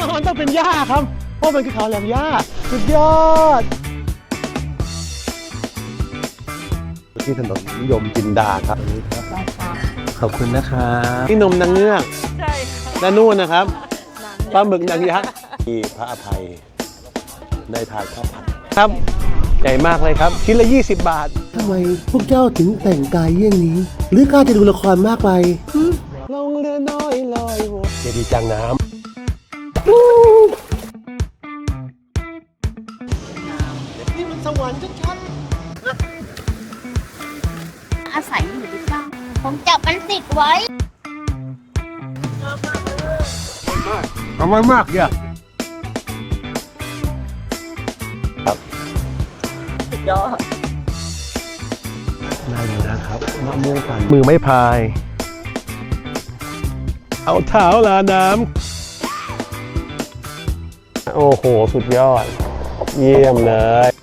นอนต้องเป็นหญ้าครับ เพราะมันคือเขาแหลมหญ้าสุดยอดที่ถนนนิยมจินดาครับขอบคุณนะครับนี่นมนางเงือกใช่ค่ะและนู่นนะครับปลาหมึกนางยักษ์มีพระอภัยได้ทานข้าวผัดครับใหญ่มากเลยครับชิ้นละ 20 บาททำไมพวกเจ้าถึงแต่งกายเยี่ยงนี้ หรือข้าจะดูละครมากไปลงเรือน้อยลอยวนเจดีย์จังน้ นี่มันสวรรค์ชัดอาศัยอยู่หรือเปล่าผมจับมันติดไว้ๆอร่อยมากเนี่ยสุดยอดได้อยู่นะครับมะม่วงปั่นมือไม่พาย เอาเท้าลาน้ำ โอ้โห สุดยอด เยี่ยมเลยำ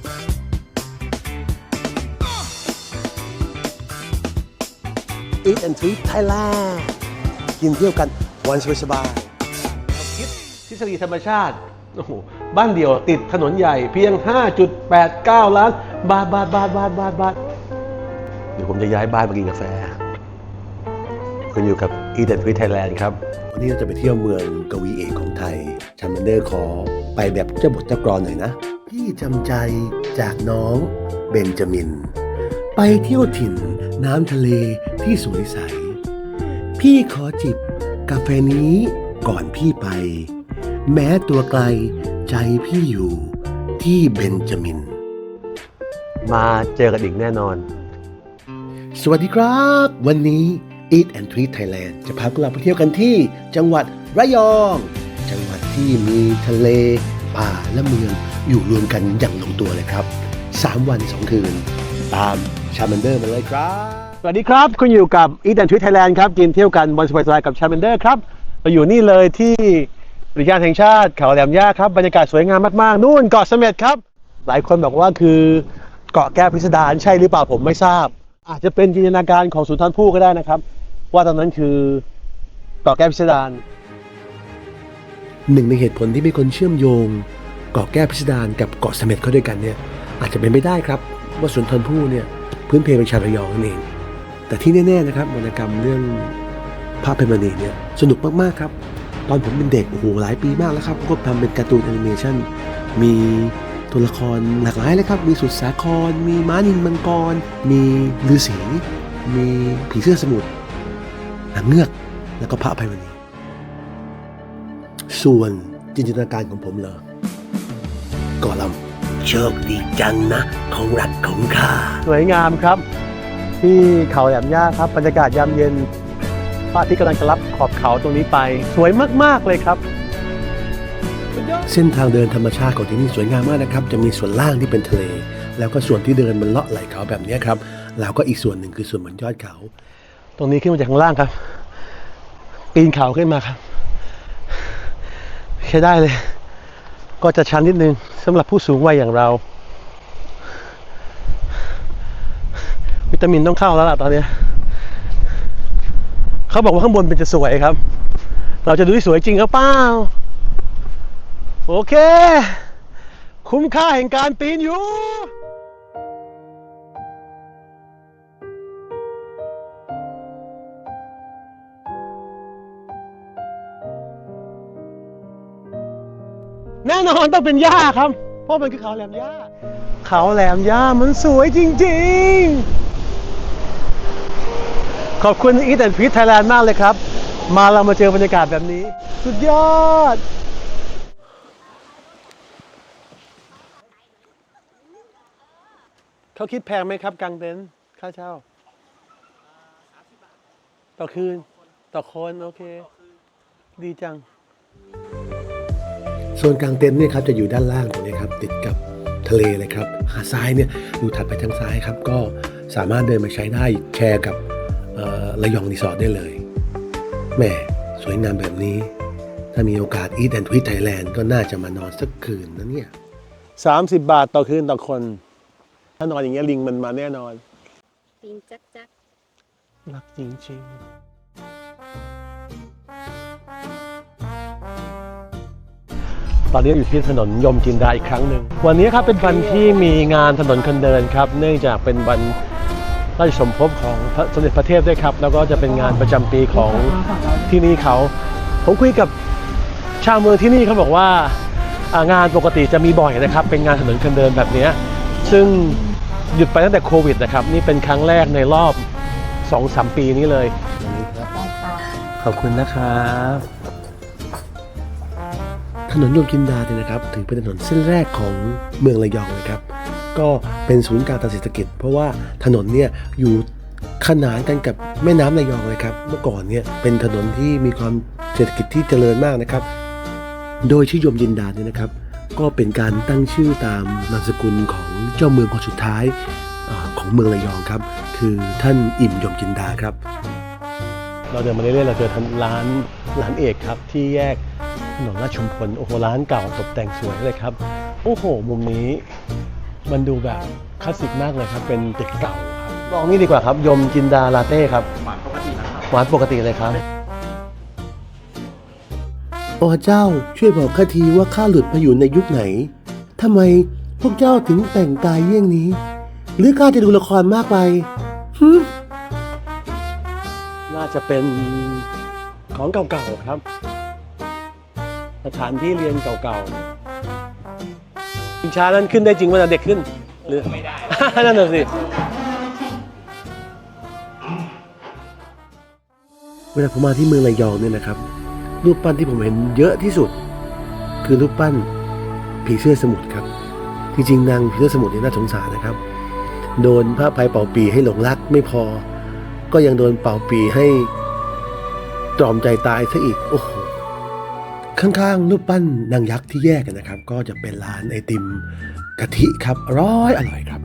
Eat and Treat Thailand กินเที่ยวกันวันสบายคิดทฤษฎีธรรมชาติโอ้โหบ้านเดียวติดถนนใหญ่เพียง 5.89 ล้าน บาทบาทบาทบาทบาทบาทเดี๋ยวผมจะย้ายบ้านมากินกาแฟ คุณอยู่กับ e d e n f r e e Thailand ครับๆวันนี้เราจะไปเที่ยวเมืองกวีเอกของไทยชัมเบนเดอร์ขอไปแบบเจ้าบทเจ้ากรอนหน่อยนะ พี่จำใจจากน้องเบนจามิน ไปเที่ยวถิ่นน้ำทะเลที่สวยใส พี่ขอจิบกาแฟนี้ก่อนพี่ไป แม้ตัวไกลใจพี่อยู่ที่เบนจามิน มาเจอกันอีกแน่นอน สวัสดีครับ วันนี้ Eat and Treat Thailand จะพาพวกเราไปเที่ยวกันที่จังหวัดระยอง จังหวัดที่มีทะเล ป่าและเมืองอยู่รวมกันอย่างลงตัวเลยครับ 3 วัน 2 คืน ตามชามันเดอร์มาเลยครับ สวัสดีครับคุณอยู่กับ e a t and Treat Thailand ครับ กินเที่ยวกันบนสบายๆกับชา m มนเดอร์ครับเราอยู่นี่เลยที่อุทยานแห่งชาติเขาแหลมย่าครับบรรยากาศสวยงามมากๆนู่นเกาะเสม็ดครับ หลายคนบอกว่าคือเกาะแก้วพิสดารใช่หรือเปล่าผมไม่ทราบ อาจจะเป็นจินตนาการของสุนทรภู่ก็ได้นะครับ ว่าตอนนั้นคือเกาะแก้วพิสดารหนึ่งในเหตุผลที่มีคนเชื่อมโยงเกาะแก้วพิสดารกับเกาะเสม็ดเข้าด้วยกันเนี่ยอาจจะเป็นไม่ได้ครับ ว่าสุนทรภู่เนี่ยพื้นเพเป็นชาวระยองนั่นเอง แต่ที่แน่ๆนะครับวรรณกรรมเรื่องภาพเพมณีเนี่ยสนุกมากๆครับ ตอนผมเป็นเด็กโอ้โหหลายปีมากแล้วครับ ก็ทำเป็นการ์ตูนแอนิเมชันมีตัวละครหลากหลายเลยครับ มีสุดสาคร มีม้านินมังกร มีฤาษีมีผีเสื้อสมุทร นางเงือก แล้วก็พระอภัยมณีส่วนจินตนาการของผมเหรอก่อลำโชคดีจังนะ ของรักของข้าสวยงามครับ ที่เขาแหลมย่าครับบรรยากาศยามเย็นพระอาทิตย์กำลังจะรับขอบเขาตรงนี้ไป สวยมากๆเลยครับสุดยอดเส้นทางเดินธรรมชาติของที่นี่สวยงามมากนะครับ จะมีส่วนล่างที่เป็นทะเล แล้วก็ส่วนที่เดินมันเลาะไหลเขาแบบนี้ครับ แล้วก็อีกส่วนหนึ่งคือส่วนบนยอดเขา ตรงนี้ขึ้นมาจากข้างล่างครับ ปีนเขาขึ้นมาครับใช้ได้เลย ก็จะชันนิดนึงสำหรับผู้สูงวัยอย่างเรา วิตามินต้องเข้าแล้วล่ะตอนนี้เขาบอกว่าข้างบนเป็นจะสวยครับ เราจะดูที่สวยจริงหรือเปล่าโอเค คุ้มค่าแห่งการปีนอยู่ น่นอนต้องเป็นหญ้าครับ เพราะมันคือเขาแหลมหญ้า เขาแหลมหญ้ามันสวยจริง ๆ ขอบคุณอีแต่พีทไทยแลนด์มากเลยครับ มาเรามาเจอบรรยากาศแบบนี้ สุดยอดเขาคิดแพงไหมครับกางเต็นท์ค่าเช่า ต่อคืน ต่อคน โอเค ดีจัง โซนกลางเต็นท์เนี่ยครับจะอยู่ด้านล่างตรงนี้ครับติดกับทะเลเลยครับหาดทรายเนี่ยอยู่ถัดไปทางซ้ายครับก็สามารถเดินมาใช้ได้แชร์กับเอ่อระยองรีสอร์ทได้เลยแหม่สวยงามแบบนี้ ถ้ามีโอกาส Eat and Tweet Thailand ก็น่าจะมานอนสักคืนนะเนี่ย30 บาทต่อคืนต่อคน ถ้านอนอย่างเงี้ยลิงมันมาแน่นอนปีนจักจักรักจริงๆ ตอนนี้อยู่ที่ถนนยมจินดาอีกครั้งหนึ่งวันนี้ครับเป็นวันที่มีงานถนนคนเดินครับ เนื่องจากเป็นวันราชสมภพของพระสมเด็จพระเทพด้วยครับ แล้วก็จะเป็นงานประจำปีของที่นี่เขา ผมคุยกับชาวเมืองที่นี่เขาบอกว่าอ่างานปกติจะมีบ่อยนะครับ เป็นงานถนนคนเดินแบบเนี้ยซึ่งหยุดไปตั้งแต่โควิดนะครับ นี่เป็นครั้งแรกในรอบ 2-3 ปีนี้เลย ขอบคุณนะครับ ถนนโยมจินดาเนี่ยนะครับ ถือเป็นถนนเส้นแรกของเมืองระยองเลยครับ ก็เป็นศูนย์กางทางเศรษฐกิจ เพราะว่าถนนเนี่ยอยู่ขนานกันกับแม่น้ำระยองเลยครับ เมื่อก่อนเนี่ยเป็นถนนที่มีความเศรษฐกิจที่เจริญมากนะครับ โดยชื่อยมจินดาเนี่ยนะครับ ก็เป็นการตั้งชื่อตามนามสกุลของเจ้าเมืองคนสุดท้ายอของเมืองระยองครับ คือท่านอิ่มยมจินดาครับ เราเดินมาเรื่อยๆเราเจอทางร้านร้านเอกครับที่แยก ถนนราชชุมพลโอ้โหร้านเก่าตกแต่งสวยเลยครับ โอ้โห มุมนี้มันดูแบบคลาสสิกมากเลยครับ เป็นตึกเก่าครับลองนี่ดีกว่าครับ ยมจินดาลาเต้ครับ หวานปกตินะครับ หวานปกติเลยครับอ๋อเจ้าช่วยบอกข้าทีว่าข้าหลุดมาอยู่ในยุคไหนทำไมพวกเจ้าถึงแต่งกายเยี่ยงนี้ หรือข้าจะดูละครมากไปฮึน่าจะเป็นของเก่าๆครับ สถานที่เรียนเก่าๆชิงช้านั้นขึ้นได้จริงเวลาเด็กขึ้นหรือไม่ได้ นั่นน่ะสิเวลาผมมาที่เมืองระยองเนี่ยนะครับ รูปปั้นที่ผมเห็นเยอะที่สุด คือรูปปั้นผีเสื้อสมุทรครับ จริงๆนางผีเสื้อสมุทรนี่น่าสงสารนะครับ โดนพระภัยเป่าปีให้หลงรักไม่พอ ก็ยังโดนเป่าปีให้ตรอมใจตายซะอีกโอ้โห ข้างๆรูปปั้นนางยักษ์ที่แยกกันนะครับ ก็จะเป็นร้านไอติมกะทิครับอร่อยอร่อยครับ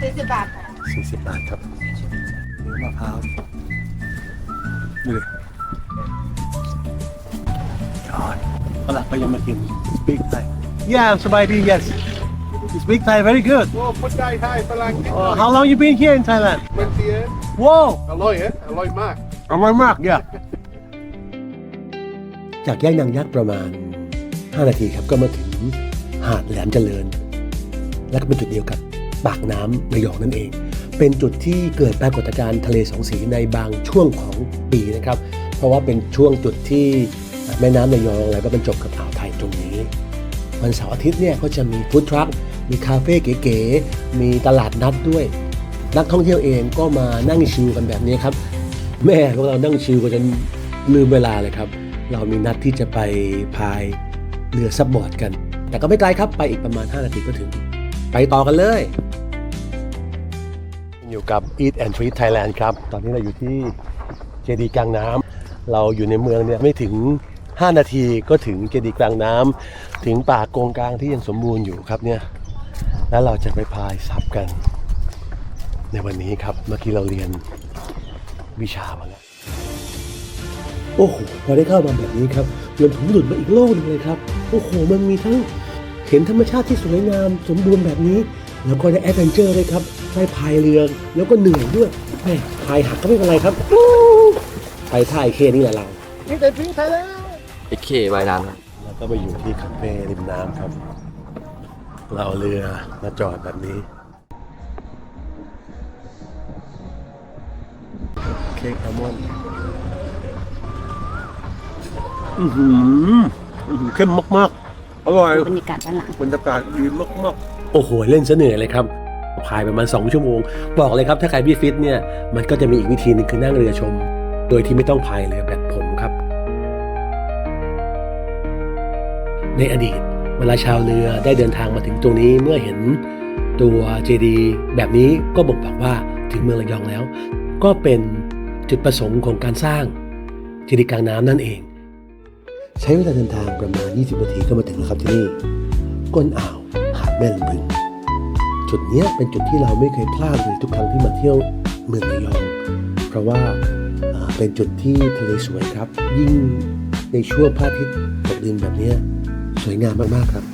สี่สิบบาทค่ะ40บาทครับเนื้อมะพร้าวดูดิยอดฝรั่งก็ยังมากิน speak Thai yeah สบายดี yes you speak Thai very good Oh, put Thai Thai ฝรั่ง uh, how long you been here in Thailand 20 years wow อร่อยเอ๊ะอร่อยมากอร่อยมาก yeah จากแยกนางยักษ์ประมาณ 5 นาทีครับก็มาถึงหาดแหลมเจริญ และก็เป็นจุดเดียวกับปากน้ำระยองนั่นเอง เป็นจุดที่เกิดปรากฏการณ์ทะเลสองสีในบางช่วงของปีนะครับ เพราะว่าเป็นช่วงจุดที่แม่น้ำระยองไหลมาบรรจบกับอ่าวไทยตรงนี้วันเสาร์อาทิตย์เนี่ยก็จะมีฟู้ดทรัค มีคาเฟ่เก๋ๆ มีตลาดนัดด้วย นักท่องเที่ยวเองก็มานั่งชิลกันแบบนี้ครับ แม่พวกเรานั่งชิลกันจนลืมเวลาเลยครับ เรามีนัดที่จะไปพายเรือซับบอร์ดกัน แต่ก็ไม่ไกลครับไปอีกประมาณ 5 นาทีก็ถึง ไปต่อกันเลย อยู่กับ Eat and Treat Thailand ครับ ตอนนี้เราอยู่ที่เจดีย์กลางน้ำเราอยู่ในเมืองเนี่ยไม่ถึง 5 นาทีก็ถึงเจดีย์กลางน้ำถึงป่าโกงกลางที่ยังสมบูรณ์อยู่ครับเนี่ยแล้วเราจะไปพายซับกัน ในวันนี้ครับเมื่อกี้เราเรียนวิชามาแล้ว โอ้โหพอได้เข้ามาแบบนี้ครับเหมือนผมหลุดมาอีกโลกหนึงเลยครับโอ้โหมันมีทั้งเห็นธรรมชาติที่สวยงามสมบูรณ์แบบนี้ แล้วก็ได้แอดเวนเจอร์เลยครับได้พายเรือแล้วก็เหนื่อยด้วยแม่พายหักก็ไม่เป็นไรครับอู้ไปท่ายเคนี่แหละเราไอเควายน้ำครับแล้วก็ไปอยู่ที่คาเฟ่ริมน้ำครับ เราเอาเรือมาจอดแบบนี้เค้กแอลมอน อือหืออื้อหือเข้มมากๆ อร่อย บรรยากาศด้านหลัง บรรยากาศดีมากโอ้โห เล่นซะเหนื่อยเลยครับพายประมาณ 2 ชั่วโมง บอกเลยครับ ถ้าใครพี่ฟิตเนี่ย มันก็จะมีอีกวิธีหนึงคือนั่งเรือชม โดยที่ไม่ต้องพายเรือแบบผมครับ ในอดีต เวลาชาวเรือได้เดินทางมาถึงตรงนี้เมื่อเห็นตัวเจดีย์แบบนี้ก็บอกบอกว่าถึงเมืองระยองแล้ว ก็เป็นจุดประสงค์ของการสร้างเจดีย์กลางน้ำนั่นเอง ใช้เวลาเดินทางประมาณ 20 นาทีก็มาถึงแล้วครับที่นี่ ก้นอ่าวหาดแม่ลำพึง จุดเนี้ยเป็นจุดที่เราไม่เคยพลาดเลยทุกครั้งที่มาเที่ยวเมืองระยอง เพราะว่าอ่าเป็นจุดที่ทะเลสวยครับ ยิ่งในช่วงพระอาทิตย์ตกดินแบบเนี้ยสวยงามมากๆครับ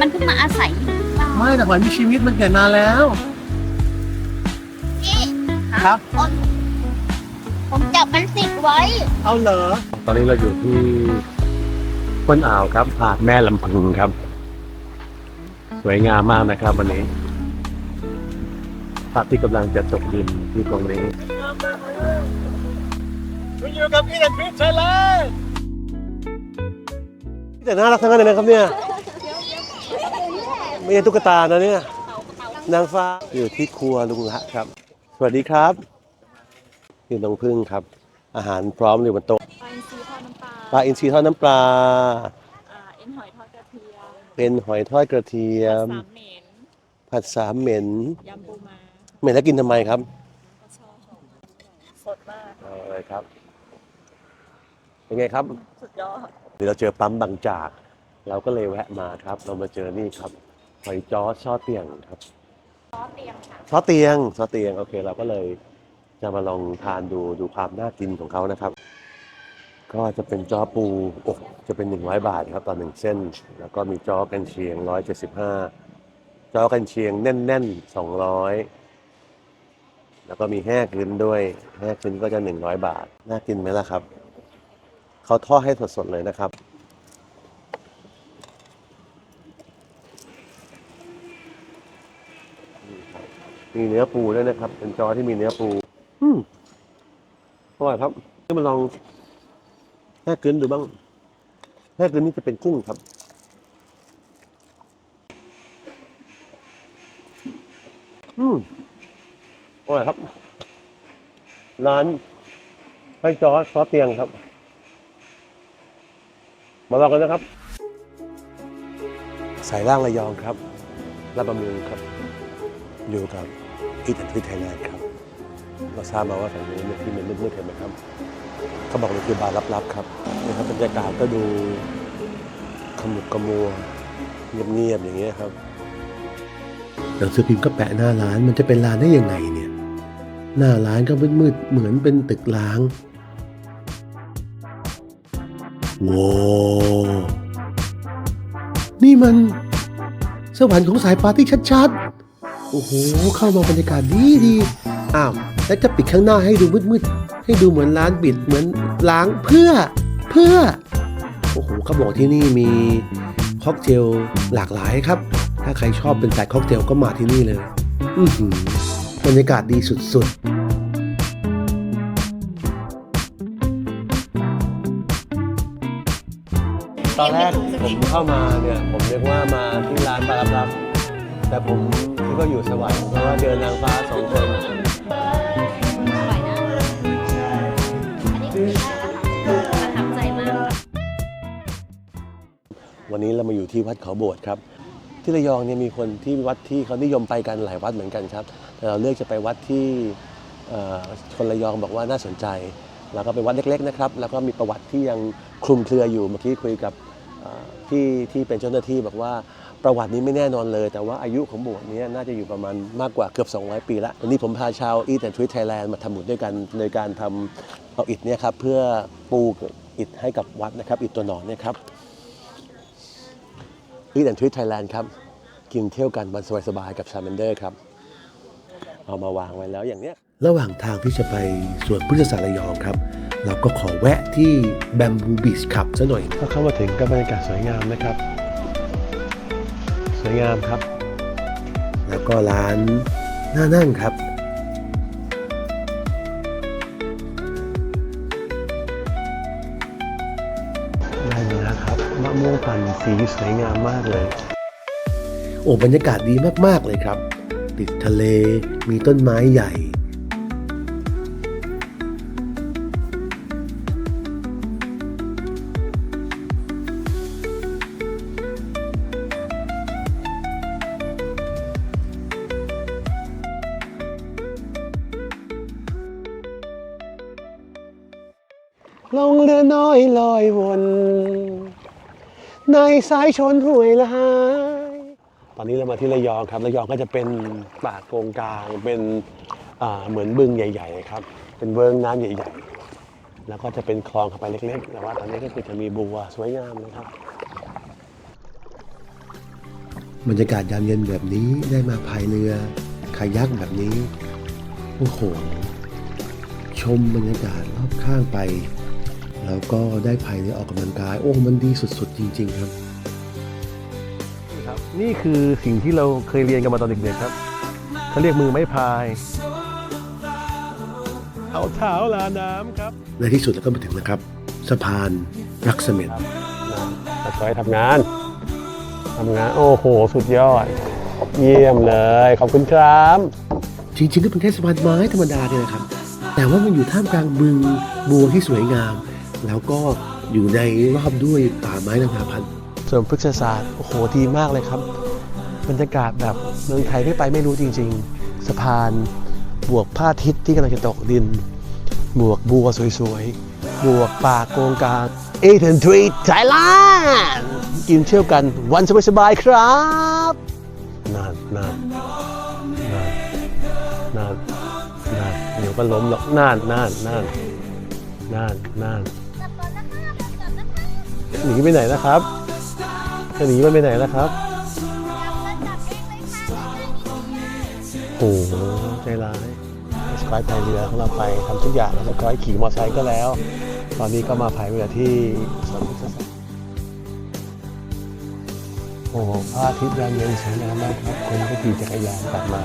มันเพิ่งมาอาศัยอยู่หรือเปล่าๆไม่แต่ก่อนมีชีวิตมันเกิดนานแล้วนี่ ครับอ้นผมจับมันติดไว้ เอาเหรอ ตอนนี้เราอยู่ที่ก้นอ่าวครับหาดแม่ลำพึงครับ สวยงามมากนะครับวันนี้พระอาที่กำลังจะตกดินที่ตรงนี้อยู่กับพี่แต่คริสไทยแลนด์แต่น่ารักทั้งนั้นเลยนะครับเนี่ยไม่ใช่ตุ๊กตานะเนี่ย นางฟ้าอยู่ที่ครัวลุงละครับส วัสดีครับอยู่ตรงพึ่งครับ อาหารพร้อมอยู่บนโต๊ะปลาอินทรีทอดน้ำปลาปลาอินทรีทอดน้ำปลาอ่าเอ็นหอยทอดกระเทียมเป็นหอยทอดกระเทียม สามเหม็นผัดสามเหม็นยำปูม้าเหม็นแล้วกินทำไมครับก็ชอบสดมาก เอาเลยครับ เป็นไงครับ สุดยอด เดี๋ยวเราเจอปั๊มบางจาก เราก็เลยแวะมาครับ เรามาเจอนี่ครับ หอยจ้อช่อเตียงครับ ซอสเตียมค่ะซอเตียงซอเตียงโอเค เราก็เลยจะมาลองทานดูดูความน่ากินของเขานะครับ ก็จะเป็นจอปูอกจะเป็น 100 บาทครับต่อหนึ่งเส้น แล้วก็มีจอกันเชียง 175จ้อกันเชียงแน่นๆ 200แล้วก็มีแห้กึนด้วยแห้กึนก็จะ100บาท น่ากินไหมล่ะครับ เขาทอดให้สดๆเลยนะครับ มีเนื้อปูด้วยนะครับ เป็นจอที่มีเนื้อปู อืมอร่อยครับนี่มาลองแห้กึนดูบ้างแห้กึนนี่จะเป็นกุ้งครับอืมอร่อยครับ ร้านให้จอซอสเตียงครับ มาลองกันนะครับ สายล่างระยองครับลาดบำรุงครับ อยู่กับ อีทันทีไทยแลนด์ครับ เราทราบมาว่าแถวนี้เนี่ยที่มันมืดๆเห็นไหมครับ เขาบอกเลยคือบาร์ลับๆครับนะครับบรรยากาศก็ดูขมุกขมัวเงียบๆอย่างเงี้ยครับหนังสือพิมพ์ก็แปะหน้าร้านมันจะเป็นร้านได้ยังไงเนี่ย หน้าร้านก็มืดๆเหมือนเป็นตึกล้างโว้นี่มันสวรรค์ของสายปาร์ตี้ชัดๆ โอ้โหเข้ามาบรรยากาศดีดีอ้าวแล้วจะปิดข้างหน้าให้ดูมืดๆให้ดูเหมือนร้านปิดเหมือนล้างเพื่อเพื่อโอ้โหเขาบอกที่นี่มีค็อกเทลหลากหลายครับ ถ้าใครชอบเป็นสายค็อกเทลก็มาที่นี่เลย อือหือบรรยากาศดีสุดๆตอนแรกผมเข้ามาเนี่ย ผมนึกว่ามาที่ร้านบาร์ลับแต่ผม คิดว่าอยู่สวรรค์เพราะว่าเจอนางฟ้าสองคนอร่อยนะ อันนี้คือประทับใจมาก วันนี้เรามาอยู่ที่วัดเขาโบสถ์ครับ ที่ระยองเนี่ยมีคนที่วัดที่เขานิยมไปกันหลายวัดเหมือนกันครับแต่เราเลือกจะไปวัดที่เอ่อคนระยองบอกว่าน่าสนใจ แล้วก็เป็นวัดเล็กๆนะครับ แล้วก็มีประวัติที่ยังคลุมเครืออยู่เมื่อกี้คุยกับเอ่อที่ที่เป็นเจ้าหน้าที่บอกว่า ประวัตินี้ไม่แน่นอนเลย แต่ว่าอายุของโบสถ์เนี้น่าจะอยู่ประมาณมากกว่าเกือบ 200 ปีแล้ววันนี้ผมพาชาวอีแอนทวิตไทยแลนด์มาทำบุญด้วยกันโดยการทำเอาอิฐเนี่ยครับเพื่อปูอิฐให้กับวัดนะครับอิฐตัวหนอนเนี่ยครับอีแอนทวิตไทยแลนด์ครับกินเที่ยวกันวันสบายๆกับชาเมนเดอร์ครับเอามาวางไว้แล้วอย่างเนี้ยระหว่างทางที่จะไปสวนพุทธศาสตร์ระยองครับ เราก็ขอแวะที่แบมบูบีชขับซะหน่อยพอเข้ามาถึงก็บรรยากาศสวยงามนะครับ สวยงามครับ แล้วก็ร้านน่านั่งครับได้มาแล้วครับมะม่วงปั่นสีสวยงามมากเลย โอ้บรรยากาศดีมากๆเลยครับ ติดทะเลมีต้นไม้ใหญ่ ลอยวน ในสายชนห่วยละหายตอนนี้เรามาที่ระยองครับระยองก็จะเป็นป่าโกงกลางเป็นเหมือนบึงใหญ่ ๆ ครับ เป็นเวิงน้ำใหญ่ ๆ แล้วก็จะเป็นคลองเข้าไปเล็กๆแต่ว่าตอนนี้ก็คือจะมีบัวสวยงามเลยครับบรรยากาศยามเย็นแบบนี้ได้มาพายเรือคายักแบบนี้โอ้โหชมบรรยากาศรอบข้างไป แล้วก็ได้ภายในออกกำลังกาย โอ้ มันดีสุดๆ จริงๆครับครับ นี่คือสิ่งที่เราเคยเรียนกันมาตอนเด็กๆครับเขาเรียกมือไม้พาย เอาเท้าลาน้ำครับ ในที่สุดเราก็มาถึงนะครับ สะพานรักเสม็ดมาช่วยทำงานทำงาน โอ้โห สุดยอด เยี่ยมเลย ขอบคุณครับ จริงๆก็เป็นแค่สะพานไม้ธรรมดาเนี่ยนะครับ แต่ว่ามันอยู่ท่ามกลางบึงบัวที่สวยงาม แล้วก็อยู่ในรอบด้วยป่าไม้นานาพันธุ์ส่วนพฤกษศาสตร์โอ้โหดีมากเลยครับบรรยากาศแบบเมืองไทยไม่ไปไม่รู้จริง ๆ สะพานบวกผ้าทิศที่กำลังจะตกดิน บวกบัวสวยๆ บวกป่าโกงกาเอเทนทรีไทยแลนด์กินเที่ยวกันวันสบายๆครับนานนานนานนานนานเดี๋ยวก็ล้มหรอกนานนานนานนานนาน หนีไปไหนนะครับ จะหนีมันไปไหนแล้วครับโอ้โหใจร้ายสกอยพายเรือของเราไปทำทุกอย่างแล้วสกอยขี่มอเตอร์ไซค์ก็แล้ว ตอนนี้ก็มาพายเรือที่สวนพฤกษศาสตร์โอ้โหพระอาทิตย์ยามเย็นสวยงามมากครับคนก็ขี่จักรยานกลับมา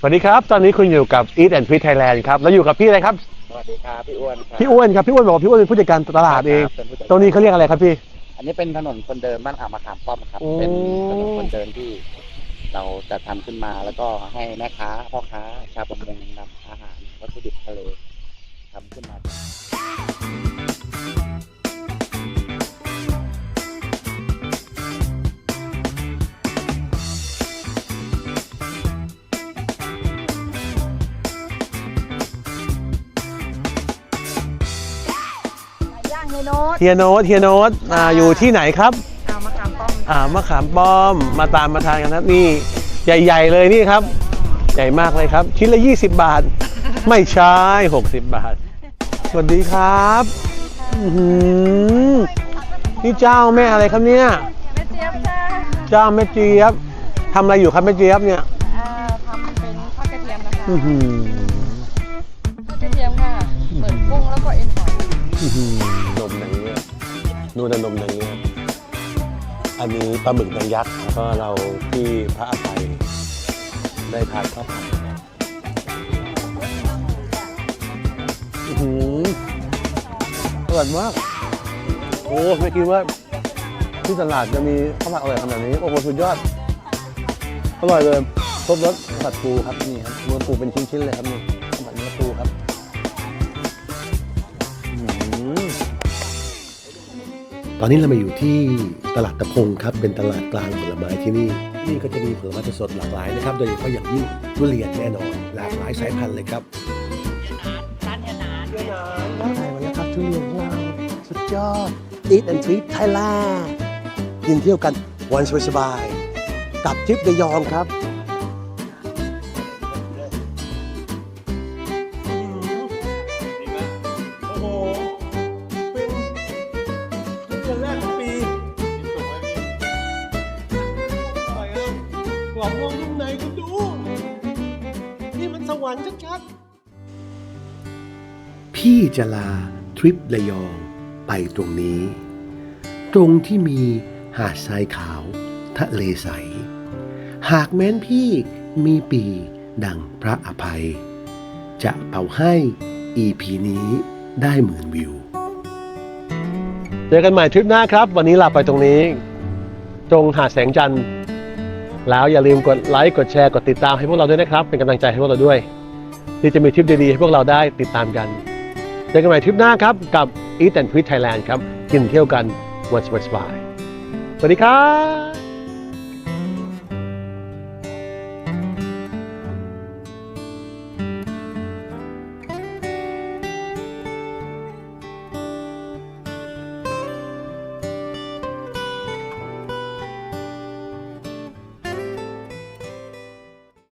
สวัสดีครับ ตอนนี้คุณอยู่กับ Eat and Fit Thailand ครับแล้วอยู่กับพี่อะไรครับ สวัสดีครับพี่อ้วนครับ พี่อ้วนครับพี่อ้วนบอกว่าพี่อ้วนเป็นผู้จัดการตลาดเอง ครับเป็นผู้จัดการ ตรงนี้เขาเรียกอะไรครับพี่ อันนี้เป็นถนนคนเดินบ้านอ่าวมะขามป้อมครับ โอ้ เป็นถนนคนเดินที่ เราจะทำขึ้นมาแล้วก็ให้แม่ค้าพ่อค้าชาวประมงนำอาหารวัตถุดิบทะเลทำขึ้นมา ย่างในโน้ตเฮียโนตเฮียโนตอ่าอยู่ที่ไหนครับเอามาขามป้อมอ่ามะขามป้อมมาตามมาทานกันครับนี่ใหญ่ ๆ เลยนี่ครับ ใหญ่มากเลยครับ ชิ้นละ 20 บาท ไม่ใช่ 60 บาท สวัสดีครับอื้อหือนี่เจ้าแม่อะไรครับเนี่ย แม่เจี๊ยบจ้าเจ้าแม่เจี๊ยบทำอะไรอยู่ครับแม่เจี๊ยบเนี่ยอ่าทำเป็นทอดกระเทียมนะคะอื้อหือทอดกระเทียมค่ะ เปิดกุ้งแล้วก็เอ็นหอยอื้อหือ นูนนมนังเงือกอันนี้ปลาหมึกนางยักษ์แล้วก็เราที่พระอภัยได้ทานข้าวผัดอื้อหืออร่อยมาก โอ้ไม่คิดว่าที่ตลาดจะมีข้าวผัดอร่อยขนาดนี้ โอ้โหสุดยอด อร่อยเลยครบรสผัดปูครับนี่ครับเนื้อปูเป็นชิ้นๆเลยครับนี่ ตอนนี้เรามาอยู่ที่ตลาดตะพงครับ เป็นตลาดกลางผลไม้ที่นี่ นี่ก็จะมีผลไม้สดหลากหลายนะครับ โดยเฉพาะอย่างยิ่งทุเรียนแน่นอน หลากหลายสายพันธุ์เลยครับร้านเฮียนานได้มาแล้วครับทุเรียนของเราสุดยอด Eat and Treat Thailand กินเที่ยวกันวันสบายๆกับทริประยองครับ กรอบนอกนุ่มในคุณดู นี่มันสวรรค์ชัดๆ พี่จะลาทริประยองไปตรงนี้ ตรงที่มีหาดทรายขาวทะเลใส หากแม้นพี่มีปีดังพระอภัย จะเป่าให้ EP นี้ได้หมื่นวิว เจอกันใหม่ทริปหน้าครับ วันนี้ลาไปตรงนี้ ตรงหาดแสงจันทร์ แล้วอย่าลืมกดไลค์กดแชร์กดติดตามให้พวกเราด้วยนะครับ เป็นกำลังใจให้พวกเราด้วย ที่จะมีทริปดีๆให้พวกเราได้ติดตามกันเจอกันใหม่ทริปหน้าครับกับ Eat and Fit Thailand ครับกินเที่ยวกันวันสบายๆสวัสดีครับ